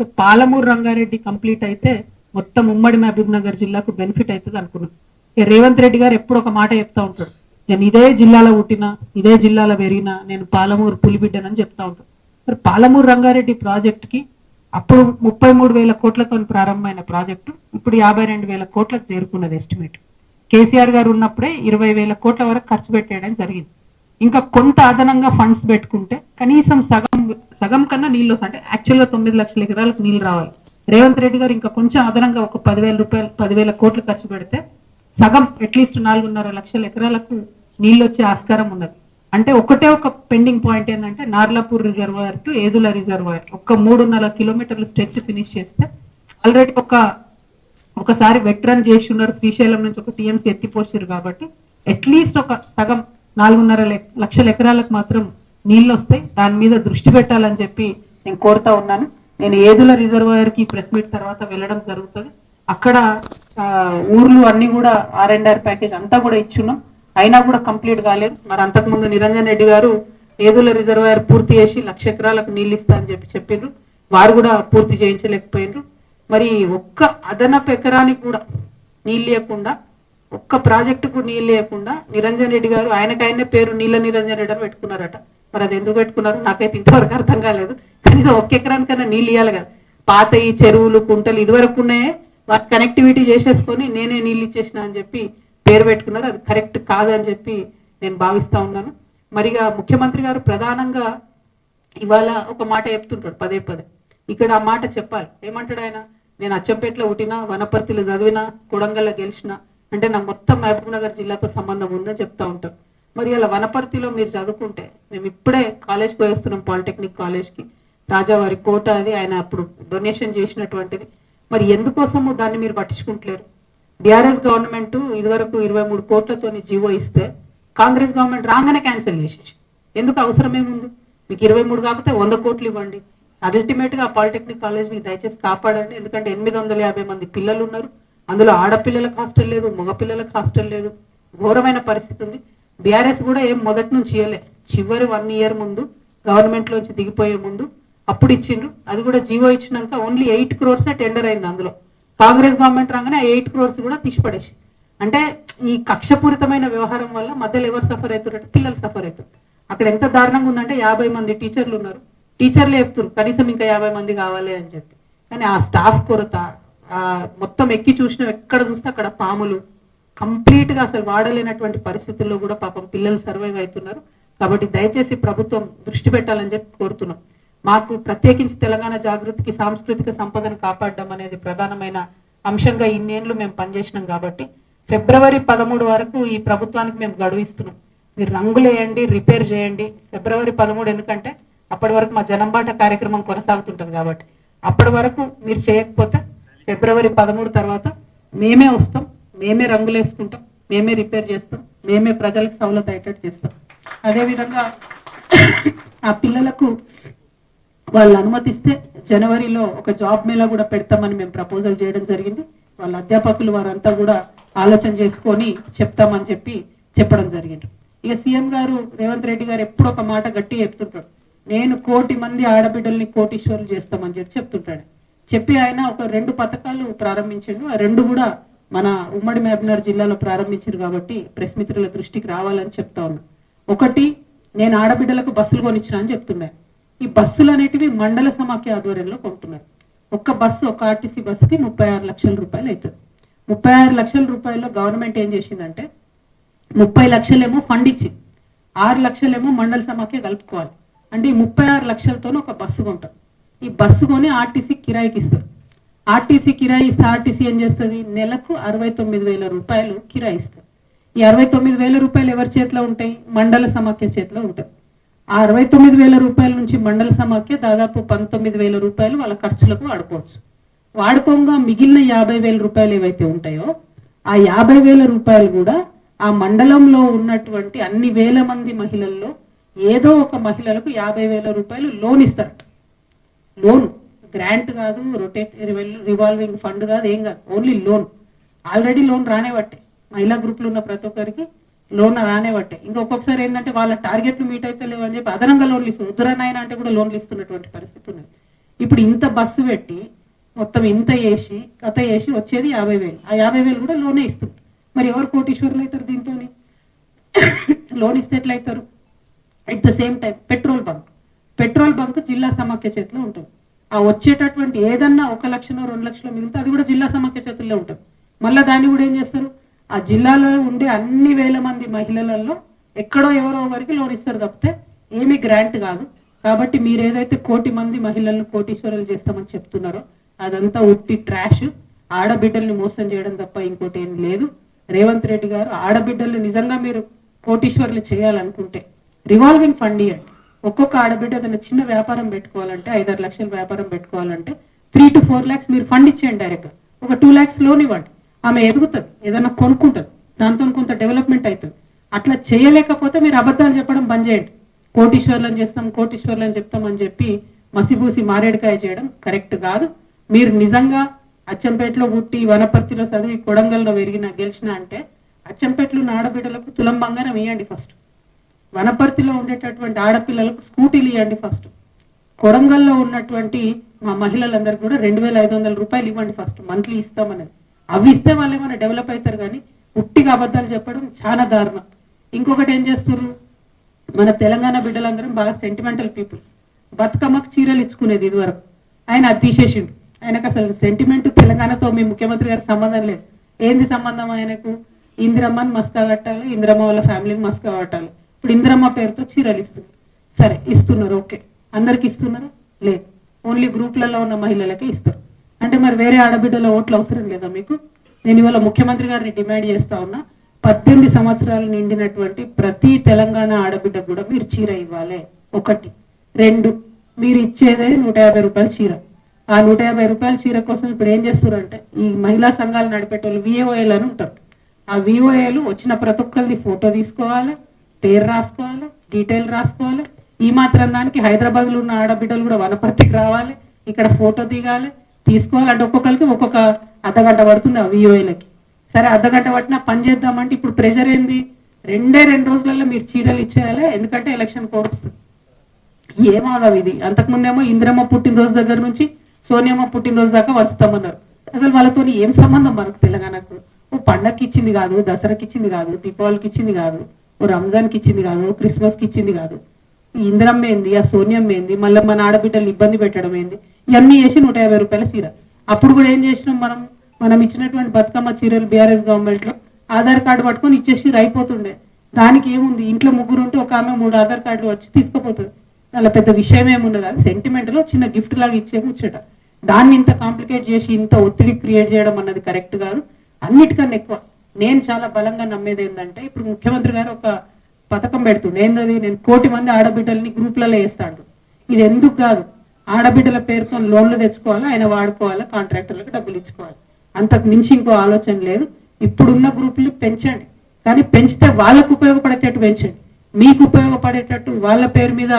సో పాలమూరు రంగారెడ్డి కంప్లీట్ అయితే మొత్తం ఉమ్మడి మహబూబ్ నగర్ జిల్లాకు బెనిఫిట్ అవుతుంది అనుకున్నాం. రేవంత్ రెడ్డి గారు ఎప్పుడు ఒక మాట చెప్తా ఉంటాడు. నేను ఇదే జిల్లాలో పుట్టినా ఇదే జిల్లాలో పెరిగినా నేను పాలమూరు పులిబిడ్డనని చెప్తా ఉంటాడు. మరి పాలమూరు రంగారెడ్డి ప్రాజెక్ట్కి అప్పుడు ముప్పై మూడు వేల కోట్లతో ప్రారంభమైన ప్రాజెక్టు ఇప్పుడు యాభై రెండు వేల కోట్లకు చేరుకున్నది ఎస్టిమేట్ కేసీఆర్ గారు ఉన్నప్పుడే ఇరవై వేల కోట్ల వరకు ఖర్చు పెట్టేయడం జరిగింది. ఇంకా కొంత అదనంగా ఫండ్స్ పెట్టుకుంటే కనీసం సగం సగం కన్నా నీళ్ళు అంటే యాక్చువల్గా తొమ్మిది లక్షల ఎకరాలకు నీళ్ళు రావాలి. రేవంత్ రెడ్డి గారు ఇంకా కొంచెం అదనంగా ఒక పదివేల రూపాయలు పదివేల కోట్లు ఖర్చు పెడితే సగం అట్లీస్ట్ నాలుగున్నర లక్షల ఎకరాలకు నీళ్ళు వచ్చే ఆస్కారం ఉన్నది. అంటే ఒకటే ఒక పెండింగ్ పాయింట్ ఏంటంటే Narlapur reservoir to Yedula reservoir. ఒక మూడున్నర కిలోమీటర్ల స్ట్రెచ్ ఫినిష్ చేస్తే ఆల్రెడీ ఒక ఒకసారి వెట్రన్ చేసి ఉన్నారు. శ్రీశైలం నుంచి ఒక టీఎంసీ ఎత్తిపోసారు కాబట్టి అట్లీస్ట్ ఒక సగం నాలుగున్నర లక్షల ఎకరాలకు మాత్రం నీళ్ళు వస్తాయి. దాని మీద దృష్టి పెట్టాలని చెప్పి నేను కోరుతా ఉన్నాను. నేను ఏదుల రిజర్వాయర్కి ప్రెస్ మీట్ తర్వాత వెళ్ళడం జరుగుతుంది. అక్కడ ఊర్లు అన్ని కూడా ఆర్ అండ్ ఆర్ ప్యాకేజ్ అంతా కూడా ఇచ్చున్నాం. అయినా కూడా కంప్లీట్ కాలేదు. మరి అంతకుముందు నిరంజన్ రెడ్డి గారు ఏదుల రిజర్వాయర్ పూర్తి చేసి లక్ష ఎకరాలకు నీళ్ళు ఇస్తా అని చెప్పి చెప్పిండ్రు. వారు కూడా పూర్తి చేయించలేకపోయినరు మరి ఒక్క అదనపు ఎకరానికి కూడా నీళ్ళు ఇవ్వకుండా ఒక్క ప్రాజెక్టుకు నీళ్ళు లేకుండా నిరంజన్ రెడ్డి గారు ఆయనకైనా పేరు నీళ్ళ నిరంజన్ రెడ్డి అని పెట్టుకున్నారట. మరి అది ఎందుకు పెట్టుకున్నారు? నాకైతే ఇంతవరకు అర్థం కాలేదు. కనీసం ఒక్క ఎకరానికైనా నీళ్ళు ఇవ్వాలి కదా. పాత ఈ చెరువులు కుంటలు ఇదివరకు ఉన్నాయే వాటి కనెక్టివిటీ చేసేసుకొని నేనే నీళ్ళు ఇచ్చేసిన అని చెప్పి పేరు పెట్టుకున్నారు. అది కరెక్ట్ కాదని చెప్పి నేను భావిస్తా ఉన్నాను. మరిగా ముఖ్యమంత్రి గారు ప్రధానంగా ఇవాళ ఒక మాట చెప్తుంటాడు పదే పదే. ఇక్కడ ఆ మాట చెప్పాలి. ఏమంటాడు ఆయన? నేను అచ్చంపేటలో పుట్టినా వనపర్తిలో చదివినా కొడంగల్లో గెలిచిన అంటే నా మొత్తం మహబూబ్ నగర్ జిల్లాతో సంబంధం ఉందని చెప్తా ఉంటాం మరి అలా వనపర్తిలో మీరు చదువుకుంటే మేము ఇప్పుడే కాలేజ్ పోయేస్తున్నాం పాలిటెక్నిక్ కాలేజ్కి. రాజావారి కోట అది ఆయన అప్పుడు డొనేషన్ చేసినటువంటిది. మరి ఎందుకోసము దాన్ని మీరు పట్టించుకుంటలేరు? బీఆర్ఎస్ గవర్నమెంట్ ఇదివరకు ఇరవై మూడు కోట్లతోని జీవో ఇస్తే కాంగ్రెస్ గవర్నమెంట్ రాగానే క్యాన్సిల్ చేసేసి. ఎందుకు అవసరమేముంది మీకు ఇరవై మూడు కాకపోతే వంద కోట్లు ఇవ్వండి. అల్టిమేట్గా పాలిటెక్నిక్ కాలేజ్ని దయచేసి కాపాడండి. ఎందుకంటే ఎనిమిది వందల యాభై మంది పిల్లలు ఉన్నారు. అందులో ఆడపిల్లలకు హాస్టల్ లేదు మగపిల్లలకు హాస్టల్ లేదు. ఘోరమైన పరిస్థితి ఉంది. బీఆర్ఎస్ కూడా ఏం మొదటి నుంచి ఇవ్వలే చివరి వన్ ఇయర్ ముందు గవర్నమెంట్ లోంచి దిగిపోయే ముందు అప్పుడు ఇచ్చిండ్రు. అది కూడా జీవో ఇచ్చినాక ఓన్లీ ఎయిట్ క్రోర్స్ టెండర్ అయింది అందులో. కాంగ్రెస్ గవర్నమెంట్ రాగానే ఎయిట్ క్రోర్స్ కూడా తీసిపడేసి అంటే ఈ కక్షపూరితమైన వ్యవహారం వల్ల మధ్యలో ఎవరు సఫర్ అవుతారంటే పిల్లలు సఫర్ అవుతారు అక్కడ ఎంత దారుణంగా ఉందంటే యాభై మంది టీచర్లు ఉన్నారు. టీచర్లు చెప్తారు కనీసం ఇంకా యాభై మంది కావాలి అని చెప్పి. కానీ ఆ స్టాఫ్ కొరత మొత్తం ఎక్కి చూసిన ఎక్కడ చూస్తే అక్కడ పాములు. కంప్లీట్గా అసలు వాడలేనటువంటి పరిస్థితుల్లో కూడా పాపం పిల్లలు సర్వైవ్ అవుతున్నారు. కాబట్టి దయచేసి ప్రభుత్వం దృష్టి పెట్టాలని చెప్పి కోరుతున్నాం. మాకు ప్రత్యేకించి తెలంగాణ జాగృతికి సాంస్కృతిక సంపదను కాపాడడం అనేది ప్రధానమైన అంశంగా ఇన్నేళ్ళు మేము పనిచేసినాం కాబట్టి ఫిబ్రవరి పదమూడు వరకు ఈ ప్రభుత్వానికి మేము గడువు ఇస్తున్నాం మీరు రంగులేయండి రిపేర్ చేయండి. ఫిబ్రవరి పదమూడు ఎందుకంటే అప్పటి వరకు మా జనంబాట కార్యక్రమం కొనసాగుతుంటుంది కాబట్టి. అప్పటి వరకు మీరు చేయకపోతే ఫిబ్రవరి పదమూడు తర్వాత మేమే వస్తాం మేమే రంగులు వేసుకుంటాం మేమే రిపేర్ చేస్తాం మేమే ప్రజలకు సౌలత అయ్యేటట్టు చేస్తాం. అదేవిధంగా ఆ పిల్లలకు వాళ్ళు అనుమతిస్తే జనవరిలో ఒక జాబ్ మేళా కూడా పెడతామని మేము ప్రపోజల్ చేయడం జరిగింది. వాళ్ళ అధ్యాపకులు వారంతా కూడా ఆలోచన చేసుకొని చెప్తామని చెప్పి చెప్పడం జరిగింది. ఇక సీఎం గారు రేవంత్ రెడ్డి గారు ఎప్పుడు ఒక మాట గట్టి చెప్తుంటాడు. నేను కోటి మంది ఆడబిడ్డల్ని కోటీశ్వరులు చేస్తామని చెప్పి చెప్తుంటాడు. చెప్పి ఆయన ఒక రెండు పథకాలు ప్రారంభించాడు. ఆ రెండు కూడా మన ఉమ్మడి మహబూబ్నగర్ జిల్లాలో ప్రారంభించారు కాబట్టి ప్రెస్ మిత్రుల దృష్టికి రావాలని చెప్తా ఉన్నా. ఒకటి నేను ఆడబిడ్డలకు బస్సులు కొనిచ్చిన అని చెప్తున్నాను ఈ బస్సులు అనేటివి మండల సమాఖ్య ఆధ్వర్యంలో కొంటున్నారు. ఒక్క బస్సు ఒక ఆర్టీసీ బస్సుకి ముప్పై ఆరు లక్షల రూపాయలు అవుతుంది. ముప్పై ఆరు లక్షల రూపాయల్లో గవర్నమెంట్ ఏం చేసిందంటే ముప్పై లక్షలేమో ఫండ్ ఇచ్చి ఆరు లక్షలేమో మండల సమాఖ్య కలుపుకోవాలి. అంటే ఈ ముప్పై ఆరు లక్షలతోనే ఒక బస్సు కొంటారు. ఈ బస్సు కొని ఆర్టీసీ కిరాయికి ఇస్తారు. ఆర్టీసీ కిరాయి ఇస్తే ఆర్టీసీ ఏం చేస్తుంది? నెలకు అరవై తొమ్మిది వేల రూపాయలు కిరాయి ఇస్తారు. ఈ అరవై తొమ్మిది వేల రూపాయలు ఎవరి చేతిలో ఉంటాయి? మండల సమాఖ్య చేతిలో ఉంటాయి. ఆ అరవై తొమ్మిది వేల రూపాయల నుంచి మండల సమాఖ్య దాదాపు పంతొమ్మిది వేల రూపాయలు వాళ్ళ ఖర్చులకు వాడుకోవచ్చు. వాడుకోగా మిగిలిన యాభై వేల రూపాయలు ఏవైతే ఉంటాయో ఆ యాభై వేల రూపాయలు కూడా ఆ మండలంలో ఉన్నటువంటి అన్ని వేల మంది మహిళల్లో ఏదో ఒక మహిళలకు యాభై వేల రూపాయలు లోన్ ఇస్తారట. లోన్. గ్రాంట్ కాదు రొటేట్ రివాల్వింగ్ ఫండ్ కాదు ఏం కాదు. Only loan. ఆల్రెడీ లోన్ రానే బట్టే మహిళా గ్రూప్లో ఉన్న ప్రతి ఒక్కరికి లోన్ రానే బట్టే. ఇంకా ఒక్కొక్కసారి ఏంటంటే వాళ్ళ టార్గెట్లు మీట్ అయితే లేవు అని చెప్పి అదనంగా లోన్లు ఇస్తారు ఉద్దరనాయన అంటే కూడా లోన్లు ఇస్తున్నటువంటి పరిస్థితి ఉన్నది. ఇప్పుడు ఇంత బస్సు పెట్టి మొత్తం ఇంత వేసి కథ వేసి వచ్చేది యాభై వేలు. ఆ యాభై వేలు కూడా లోనే ఇస్తుంది మరి ఎవరు కోటీశ్వరులు అవుతారు దీంతో లోన్ ఇస్తే ఎట్లయితారు? At the same time petrol bunk petrol bunk జిల్లా సమాఖ్య చేతిలో ఉంటుంది. ఆ వచ్చేటటువంటి ఏదన్నా ఒక లక్షనో రెండు లక్షలో మిగిలితే అది కూడా జిల్లా సమాఖ్య చేతుల్లో ఉంటుంది. మళ్ళీ దాన్ని కూడా ఏం చేస్తారు? ఆ జిల్లాలో ఉండే అన్ని వేల మంది మహిళలలో ఎక్కడో ఎవరో ఒకరికి లోన్ ఇస్తారు తప్పితే ఏమీ గ్రాంట్ కాదు. కాబట్టి మీరు ఏదైతే కోటి మంది మహిళలను కోటీశ్వరులు చేస్తామని చెప్తున్నారో అదంతా ఉట్టి ట్రాష్. ఆడబిడ్డల్ని మోసం చేయడం తప్ప ఇంకోటి ఏం లేదు. రేవంత్ రెడ్డి గారు ఆడబిడ్డల్ని నిజంగా మీరు కోటీశ్వరులు చేయాలనుకుంటే రివాల్వింగ్ ఫండ్ ఇవ్వండి ఒక్కొక్క ఆడబిడ్డ ఏదైనా చిన్న వ్యాపారం పెట్టుకోవాలంటే ఐదారు లక్షల వ్యాపారం పెట్టుకోవాలంటే త్రీ టు ఫోర్ ల్యాక్స్ మీరు ఫండ్ ఇచ్చేయండి డైరెక్ట్ ఒక టూ ల్యాక్స్ లోన్ ఇవ్వండి. ఆమె ఎదుగుతుంది ఏదైనా కొనుక్కుంటుంది దాంతో కొంత డెవలప్మెంట్ అవుతుంది అట్లా చేయలేకపోతే మీరు అబద్ధాలు చెప్పడం బంద్ చేయండి. కోటీశ్వర్లను చేస్తాం కోటీశ్వర్లను చెప్తామని చెప్పి మసిబూసి మారేడుకాయ చేయడం కరెక్ట్ కాదు. మీరు నిజంగా అచ్చంపేటలో పుట్టి వనపర్తిలో చదివి కొడంగల్లో పెరిగిన గెలిచిన అంటే అచ్చంపేటలో ఉన్న ఆడబిడ్డలకు తులం బంగారం ఇవ్వండి ఫస్ట్. వనపర్తిలో ఉండేటటువంటి ఆడపిల్లలకు స్కూటీలు ఇవ్వండి ఫస్ట్. కొడంగల్లో ఉన్నటువంటి మా మహిళలందరికీ కూడా రెండు వేల ఐదు వందల రూపాయలు ఇవ్వండి ఫస్ట్ మంత్లీ ఇస్తామనేది అవి ఇస్తే వాళ్ళు ఏమైనా డెవలప్ అవుతారు కానీ ఉట్టిగా అబద్ధాలు చెప్పడం చాలా దారుణం. ఇంకొకటి ఏం చేస్తున్నారు మన తెలంగాణ బిడ్డలందరం బాగా సెంటిమెంటల్ పీపుల్ బతుకమ్మకు చీరలు ఇచ్చుకునేది ఇదివరకు. ఆయన అది తీసేసిండు. ఆయనకు అసలు సెంటిమెంట్ తెలంగాణతో మీ ముఖ్యమంత్రి గారికి సంబంధం లేదు. ఏంది సంబంధం ఆయనకు? ఇందిరమ్మని మస్కా కట్టాలి ఇందిరమ్మ వాళ్ళ ఫ్యామిలీని మస్కా కట్టాలి. ఇప్పుడు ఇందిరమ్మ పేరుతో చీరలు ఇస్తున్నారు. సరే ఇస్తున్నారు ఓకే. అందరికి ఇస్తున్నారు? లేదు. ఓన్లీ గ్రూప్లలో ఉన్న మహిళలకే ఇస్తారు. అంటే మరి వేరే ఆడబిడ్డల ఓట్లు అవసరం లేదా మీకు? నేను ఇవాళ ముఖ్యమంత్రి గారిని డిమాండ్ చేస్తా ఉన్నా పద్దెనిమిది సంవత్సరాలు నిండినటువంటి ప్రతి తెలంగాణ ఆడబిడ్డ కూడా మీరు చీర ఇవ్వాలి. ఒకటి. రెండు. మీరు ఇచ్చేదే నూట యాభై రూపాయల చీర. ఆ నూట యాభై రూపాయల చీర కోసం ఇప్పుడు ఏం చేస్తున్నారంటే ఈ మహిళా సంఘాలు నడిపేటోళ్ళు విఓఏలు అని ఉంటారు. ఆ విఓఏలు వచ్చిన ప్రతి ఒక్కరిది ఫోటో తీసుకోవాలి? పేరు రాసుకోవాలి? డీటెయిల్ రాసుకోవాలి? ఈ మాత్రం దానికి హైదరాబాద్లో ఉన్న ఆడబిడ్డలు కూడా వనపర్తికి రావాలి. ఇక్కడ ఫోటో దిగాలి. తీసుకోవాలంటే ఒక్కొక్కరికి ఒక్కొక్క అర్ధగంట పడుతుంది ఆ విఓఏలకి సరే అర్ధగంట పట్టినా పని చేద్దామంటే ఇప్పుడు ప్రెషర్ ఏంది? రెండే రెండు రోజులలో మీరు చీరలు ఇచ్చేయాలి ఎందుకంటే ఎలక్షన్ కోడ్ వస్తుంది ఏమాగం ఇది? అంతకుముందేమో ఇందిరమ్మ పుట్టినరోజు దగ్గర నుంచి సోనియమ్మ పుట్టినరోజు దాకా వచ్చుతామన్నారు అసలు వాళ్ళతో ఏం సంబంధం మనకు తెలంగాణకు? ఓ పండక్కి ఇచ్చింది కాదు దసరాకి ఇచ్చింది కాదు దీపావళికి ఇచ్చింది కాదు ఓ రంజాన్కి ఇచ్చింది కాదు క్రిస్మస్కి ఇచ్చింది కాదు. ఇందిరమ్మ ఏంది? ఆ సోనియమ్మ ఏంది? మళ్ళీ మన ఆడబిడ్డలు ఇబ్బంది పెట్టడం ఏంది? ఇవన్నీ వేసి నూట యాభై రూపాయల చీర. అప్పుడు కూడా ఏం చేసినాం మనం? మనం ఇచ్చినటువంటి బతుకమ్మ చీరలు బీఆర్ఎస్ గవర్నమెంట్లో ఆధార్ కార్డు పట్టుకొని ఇచ్చేసి అయిపోతుండే. దానికి ఏముంది? ఇంట్లో ముగ్గురు ఉంటే ఒక ఆమె మూడు ఆధార్ కార్డులు వచ్చి తీసుకుపోతుంది. అలా పెద్ద విషయం ఏమున్నది? అది సెంటిమెంట్లో చిన్న గిఫ్ట్ లాగా ఇచ్చే ముచ్చట. దాన్ని ఇంత కాంప్లికేట్ చేసి ఇంత ఒత్తిడి క్రియేట్ చేయడం అన్నది కరెక్ట్ కాదు. అన్నిటికన్నా ఎక్కువ. నేను చాలా బలంగా నమ్మేది ఏంటంటే ఇప్పుడు ముఖ్యమంత్రి గారు ఒక పథకం పెడుతుండే. ఏంటది నేను కోటి మంది ఆడబిడ్డల్ని గ్రూప్లలో వేస్తాడు. ఇది ఎందుకు కాదు? ఆడబిడ్డల పేరుతో లోన్లు తెచ్చుకోవాలి? ఆయన వాడుకోవాలి? కాంట్రాక్టర్లకు డబ్బులు ఇచ్చుకోవాలి? అంతకు మించి ఇంకో ఆలోచన లేదు. ఇప్పుడున్న గ్రూపులు పెంచండి. కానీ పెంచితే వాళ్ళకు ఉపయోగపడేటట్టు పెంచండి. మీకు ఉపయోగపడేటట్టు వాళ్ళ పేరు మీద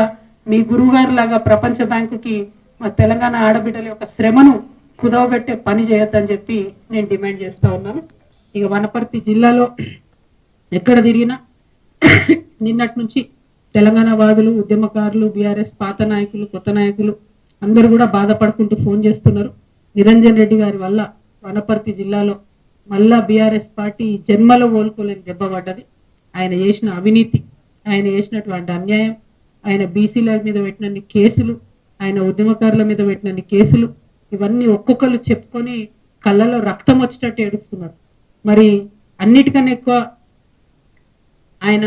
మీ గురువు గారు లాగా ప్రపంచ బ్యాంకుకి మా తెలంగాణ ఆడబిడ్డల యొక్క శ్రమను కుదవబెట్టే పని చేయొద్దని చెప్పి నేను డిమాండ్ చేస్తా ఉన్నాను. ఇక వనపర్తి జిల్లాలో ఎక్కడ తిరిగినా నిన్నటి నుంచి తెలంగాణ వాదులు ఉద్యమకారులు బీఆర్ఎస్ పాత నాయకులు కొత్త నాయకులు అందరు కూడా బాధపడుకుంటూ ఫోన్ చేస్తున్నారు. నిరంజన్ రెడ్డి గారి వల్ల వనపర్తి జిల్లాలో మళ్ళా బీఆర్ఎస్ పార్టీ జన్మలో కోలుకోలేని దెబ్బ పడ్డది. ఆయన చేసిన అవినీతి ఆయన చేసినటువంటి అన్యాయం ఆయన బీసీల మీద పెట్టినన్ని కేసులు ఆయన ఉద్యమకారుల మీద పెట్టినన్ని కేసులు ఇవన్నీ ఒక్కొక్కరు చెప్పుకొని కళ్ళలో రక్తం వచ్చేటట్టు ఏడుస్తున్నారు. మరి అన్నిటికన్నా ఎక్కువ ఆయన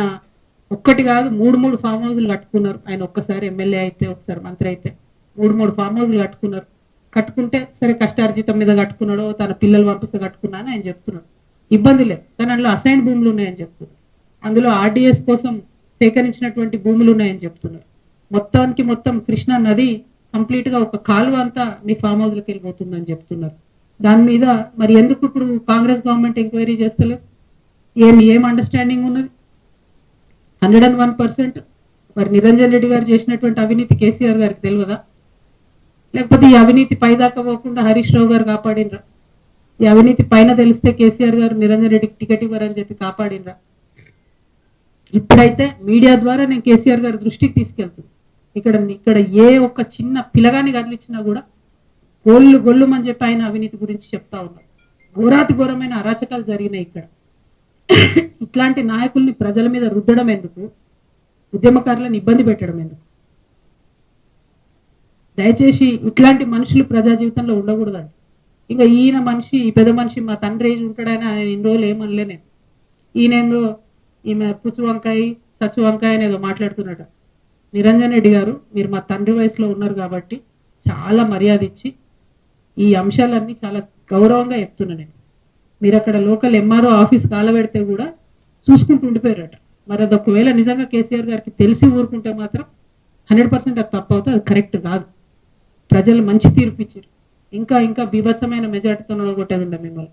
ఒక్కటి కాదు మూడు మూడు ఫామ్ హౌస్లు కట్టుకున్నారు. ఆయన ఒక్కసారి ఎమ్మెల్యే అయితే ఒకసారి మంత్రి అయితే. మూడు మూడు ఫామ్ హౌస్లు కట్టుకున్నారు. కట్టుకుంటే సరే కష్టార్జితం మీద కట్టుకున్నాడో తన పిల్లలు పంపిస్తే కట్టుకున్నా అని ఆయన చెప్తున్నాడు. ఇబ్బంది లేదు. కానీ అందులో అసైన్ భూములు ఉన్నాయని చెప్తున్నారు అందులో ఆర్డీఎస్ కోసం సేకరించినటువంటి భూములు ఉన్నాయని చెప్తున్నారు మొత్తానికి మొత్తం కృష్ణా నది కంప్లీట్గా ఒక కాలువ అంతా మీ ఫామ్ హౌస్లకి వెళ్ళిపోతుందని చెప్తున్నారు. దాని మీద మరి ఎందుకు ఇప్పుడు కాంగ్రెస్ గవర్నమెంట్ ఎంక్వైరీ చేస్తలేదు? ఏం ఏం అండర్స్టాండింగ్ ఉన్నది? హండ్రెడ్ అండ్ వన్ పర్సెంట్ మరి నిరంజన్ రెడ్డి గారు చేసినటువంటి అవినీతి కేసీఆర్ గారికి తెలియదా? లేకపోతే ఈ అవినీతి పైదాకా పోకుండా హరీష్ రావు గారు కాపాడినరా? ఈ అవినీతి పైన తెలిస్తే కేసీఆర్ గారు నిరంజన్ రెడ్డికి టికెట్ ఇవ్వరని చెప్పి కాపాడినరా? ఇప్పుడైతే మీడియా ద్వారా నేను కేసీఆర్ గారి దృష్టికి తీసుకెళ్తుంది ఇక్కడ ఇక్కడ ఏ ఒక్క చిన్న పిల్లగాని కదిలిచ్చినా కూడా గొల్లు గొల్లుమని చెప్పి ఆయన అవినీతి గురించి చెప్తా ఉన్నారు ఘోరాతి ఘోరమైన అరాచకాలు జరిగినాయి ఇక్కడ. ఇట్లాంటి నాయకుల్ని ప్రజల మీద రుద్దడం ఎందుకు? ఉద్యమకారులను ఇబ్బంది పెట్టడం ఎందుకు? దయచేసి ఇట్లాంటి మనుషులు ప్రజా జీవితంలో ఉండకూడదండి. ఇంకా ఈయన మనిషి ఈ పెద్ద మనిషి మా తండ్రి ఏజ్ ఉంటాడని ఆయన ఇన్ని రోజులు ఏమనలే నేను. ఈయనేందో ఈమె పుచ్చు వంకాయ సచ్చు వంకాయ అనేదో మాట్లాడుతున్నట నిరంజన్ రెడ్డి గారు మీరు మా తండ్రి వయసులో ఉన్నారు కాబట్టి చాలా మర్యాద ఇచ్చి ఈ అంశాలన్నీ చాలా గౌరవంగా చెప్తున్నా నేను. మీరు అక్కడ లోకల్ ఎంఆర్ఓ ఆఫీస్ కాలబెడితే కూడా చూసుకుంటూ ఉండిపోయారట. మరి అది ఒకవేళ నిజంగా కేసీఆర్ గారికి తెలిసి ఊరుకుంటే మాత్రం హండ్రెడ్ పర్సెంట్ అది తప్పు అది కరెక్ట్ కాదు. ప్రజలు మంచి తీర్పు ఇచ్చారు. ఇంకా ఇంకా బీభత్సమైన మెజార్టీతో కొట్టేది మిమ్మల్ని.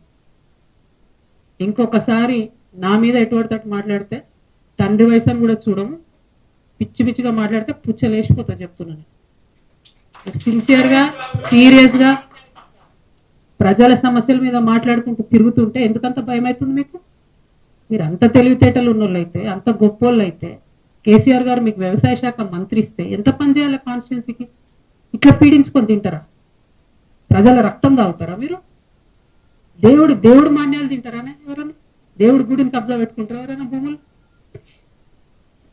ఇంకొకసారి నా మీద ఎటువంటి మాట్లాడితే తండ్రి వయసు అని కూడా చూడము. పిచ్చి పిచ్చిగా మాట్లాడితే పుచ్చలేసిపోతా చెప్తున్నాను. సిన్సియర్గా సీరియస్గా ప్రజల సమస్యల మీద మాట్లాడుకుంటూ తిరుగుతుంటే ఎందుకంత భయం అవుతుంది మీకు? మీరు అంత తెలివితేటలు ఉన్నోళ్ళు అయితే అంత గొప్పోళ్ళు అయితే కేసీఆర్ గారు మీకు వ్యవసాయ శాఖ మంత్రి ఇస్తే ఎంత పని చేయాలి కాన్స్టిట్యున్సీకి ఇట్లా పీడించుకొని తింటారా? ప్రజల రక్తం తాగుతారా మీరు? దేవుడు దేవుడు మాన్యాలు తింటారానే ఎవరైనా దేవుడి గుడిని కబ్జా పెట్టుకుంటారా ఎవరైనా భూములు?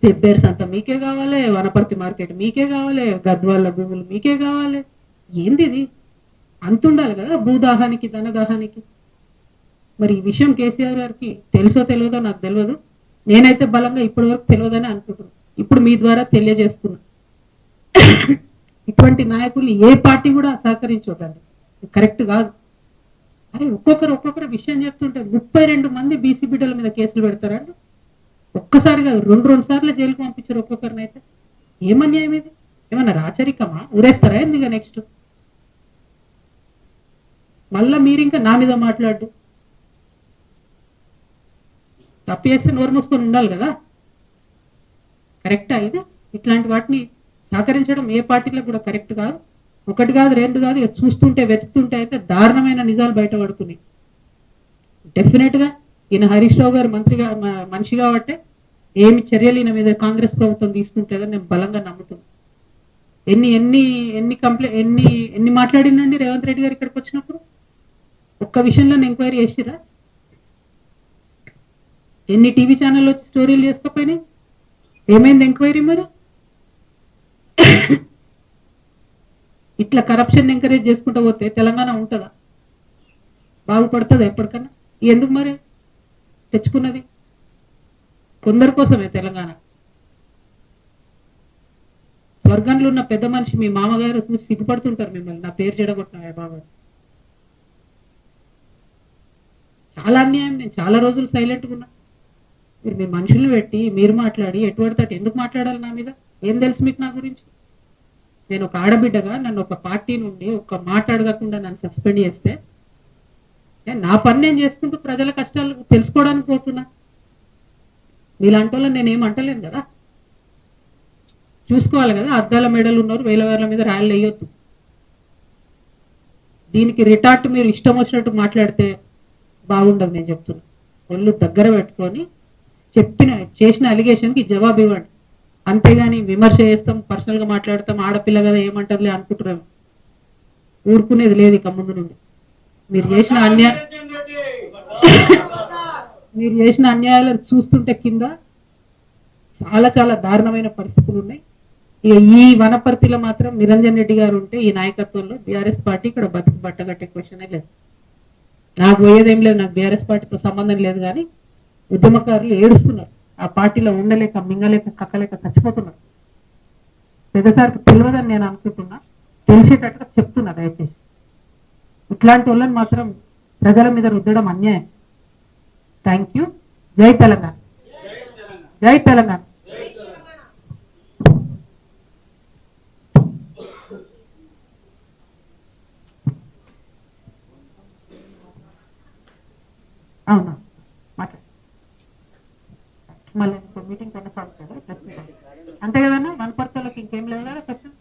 పెబ్బేర్స్ అంతా మీకే కావాలి వనపర్తి మార్కెట్ మీకే కావాలి గద్వాళ్ళ భూములు మీకే కావాలి. ఏంది ఇది? అంత ఉండాలి కదా భూదాహానికి ధనదాహానికి. మరి ఈ విషయం కేసీఆర్ గారికి తెలుసో తెలియదో నాకు తెలియదు. నేనైతే బలంగా ఇప్పటి వరకు తెలియదని అనుకుంటున్నాను ఇప్పుడు మీ ద్వారా తెలియజేస్తున్నా. ఇటువంటి నాయకుల్ని ఏ పార్టీ కూడా సహకరించొద్దండి. కరెక్ట్ కాదు. అరే ఒక్కొక్కరు ఒక్కొక్కరు విషయం చెప్తుంటే ముప్పై రెండు మంది బీసీ బిడ్డల మీద కేసులు పెడతారండి. ఒక్కసారి కాదు రెండు రెండు సార్లు జైలుకు పంపించారు ఒక్కొక్కరిని అయితే. ఏమన్యాయం ఇది? ఏమన్నా రాచరికమా? ఊరేస్తారా ఎందుకు నెక్స్ట్? మళ్ళా మీరు ఇంకా నా మీద మాట్లాడు తప్పు చేస్తే నోరు మూసుకొని ఉండాలి కదా. కరెక్టా ఇది? ఇట్లాంటి వాటిని సహకరించడం ఏ పార్టీలకు కూడా కరెక్ట్ కాదు. ఒకటి కాదు రెండు కాదు ఇక చూస్తుంటే వెతుకుతుంటే అయితే దారుణమైన నిజాలు బయటపడుతున్నాయి డెఫినెట్గా ఈయన హరీష్ రావు గారు మంత్రిగా మనిషి కాబట్టి ఏమి చర్యలు ఈయన మీద కాంగ్రెస్ ప్రభుత్వం తీసుకుంటుందని నేను బలంగా నమ్ముతున్నాను ఎన్ని ఎన్ని ఎన్ని కంప్లైంట్ ఎన్ని ఎన్ని మాట్లాడినండి రేవంత్ రెడ్డి గారు ఇక్కడికి వచ్చినప్పుడు? ఒక్క విషయంలో ఎంక్వైరీ చేసిరా ఎన్ని టీవీ ఛానల్ వచ్చి స్టోరీలు చేసుకోపోయినాయి ఏమైంది ఎంక్వైరీ మరి? ఇట్లా కరప్షన్ ఎంకరేజ్ చేసుకుంటూ పోతే తెలంగాణ ఉంటుందా? బాగుపడుతుందా ఎప్పటికన్నా? ఎందుకు మరి? తెచ్చుకున్నది? కొందరి కోసమే తెలంగాణ. స్వర్గంలో ఉన్న పెద్ద మనిషి మీ మామగారు చూసి సిగ్గుపడుతుంటారు మిమ్మల్ని. నా పేరు చెడగొట్టిన బాబు? చాలా అన్యాయం. నేను చాలా రోజులు సైలెంట్గా ఉన్నా. మీరు మీ మనుషులు పెట్టి మీరు మాట్లాడి ఎటువంటి తట్టు ఎందుకు మాట్లాడాలి నా మీద? ఏం తెలుసు మీకు నా గురించి? నేను ఒక ఆడబిడ్డగా నన్ను ఒక పార్టీ నుండి ఒక మాట అడగకుండా నన్ను సస్పెండ్ చేస్తే నేను నా పని నేను చేసుకుంటూ ప్రజల కష్టాలు తెలుసుకోవడానికి పోతున్నా. మీలాంటి వాళ్ళని నేను ఏం అంటలేను కదా? చూసుకోవాలి కదా అద్దాల మెడలు ఉన్నారు వేల వేల మీద రాయలు వేయొద్దు. దీనికి రిటార్ట్ మీరు ఇష్టం వచ్చినట్టు మాట్లాడితే బాగుండదు నేను చెప్తున్నా. ఒళ్ళు దగ్గర పెట్టుకొని చెప్పిన చేసిన అలిగేషన్కి జవాబు ఇవ్వండి. అంతేగాని విమర్శ చేస్తాం పర్సనల్గా మాట్లాడతాం ఆడపిల్ల కదా ఏమంటదిలే అనుకుంటున్నాం ఊరుకునేది లేదు ఇక ముందు నుండి. మీరు చేసిన అన్యాయం మీరు చేసిన అన్యాయాలను చూస్తుంటే కింద చాలా చాలా దారుణమైన పరిస్థితులు ఉన్నాయి. ఇక ఈ వనపర్తిలో మాత్రం నిరంజన్ రెడ్డి గారు ఉంటే ఈ నాయకత్వంలో బీఆర్ఎస్ పార్టీ ఇక్కడ బతుకు బట్టగట్టే క్వశ్చనే లేదు. నాకు పోయేదేం లేదు నాకు బీఆర్ఎస్ పార్టీతో సంబంధం లేదు కానీ ఉద్యమకారులు ఏడుస్తున్నారు. ఆ పార్టీలో ఉండలేక మింగలేక కక్కలేక చచ్చిపోతున్నారు పెద్దసారికి తెలియదని నేను అనుకుంటున్నా. తెలిసేటట్టుగా చెప్తున్నా దయచేసి. ఇట్లాంటి వాళ్ళని మాత్రం ప్రజల మీద రుద్దడం అన్యాయం. థ్యాంక్ యూ జై తెలంగాణ. జై తెలంగాణ. అవునా? మళ్ళీ ఇంకో మీటింగ్ కొనసాగుతుంది ప్రెస్ అంతే కదన్నా? వనపర్తలకు ఇంకేం లేదు కదా క్వశ్చన్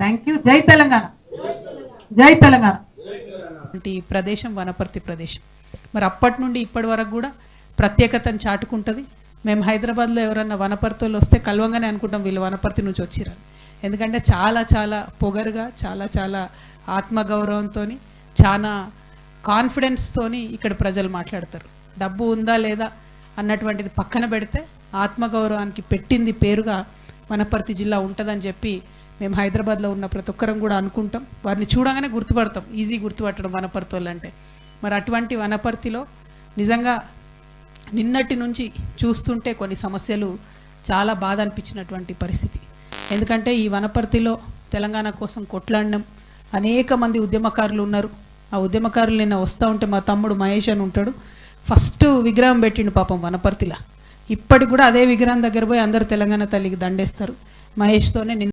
థ్యాంక్ యూ జై తెలంగాణ. జై తెలంగాణ. ఈ ప్రదేశం వనపర్తి ప్రదేశం. మరి అప్పటి నుండి ఇప్పటి వరకు కూడా ప్రత్యేకతను చాటుకుంటుంది. మేము హైదరాబాద్లో ఎవరన్నా వనపర్తులు వస్తే కలవంగానే అనుకుంటాం వీళ్ళు వనపర్తి నుంచి వచ్చిరని ఎందుకంటే చాలా చాలా పొగరుగా చాలా చాలా ఆత్మగౌరవంతో చాలా కాన్ఫిడెన్స్తో ఇక్కడ ప్రజలు మాట్లాడతారు. డబ్బు ఉందా లేదా అన్నటువంటిది పక్కన పెడితే ఆత్మగౌరవానికి పెట్టింది పేరుగా వనపర్తి జిల్లా ఉంటుందని చెప్పి మేము హైదరాబాద్లో ఉన్న ప్రతి ఒక్కరం కూడా అనుకుంటాం. వారిని చూడగానే గుర్తుపడతాం. ఈజీ గుర్తుపట్టడం వనపర్తి వాళ్ళంటే మరి అటువంటి వనపర్తిలో నిజంగా నిన్నటి నుంచి చూస్తుంటే కొన్ని సమస్యలు చాలా బాధ అనిపించినటువంటి పరిస్థితి. ఎందుకంటే ఈ వనపర్తిలో తెలంగాణ కోసం కొట్లాడినాం. అనేక మంది ఉద్యమకారులు ఉన్నారు. ఆ ఉద్యమకారులు నిన్న వస్తూ ఉంటే మా తమ్ముడు మహేష్ అని ఉంటాడు. ఫస్ట్ విగ్రహం పెట్టిండు పాపం వనపర్తిలా. ఇప్పటికి కూడా అదే విగ్రహం దగ్గర పోయి అందరు తెలంగాణ తల్లికి దండేస్తారు. మహేష్తోనే నిన్న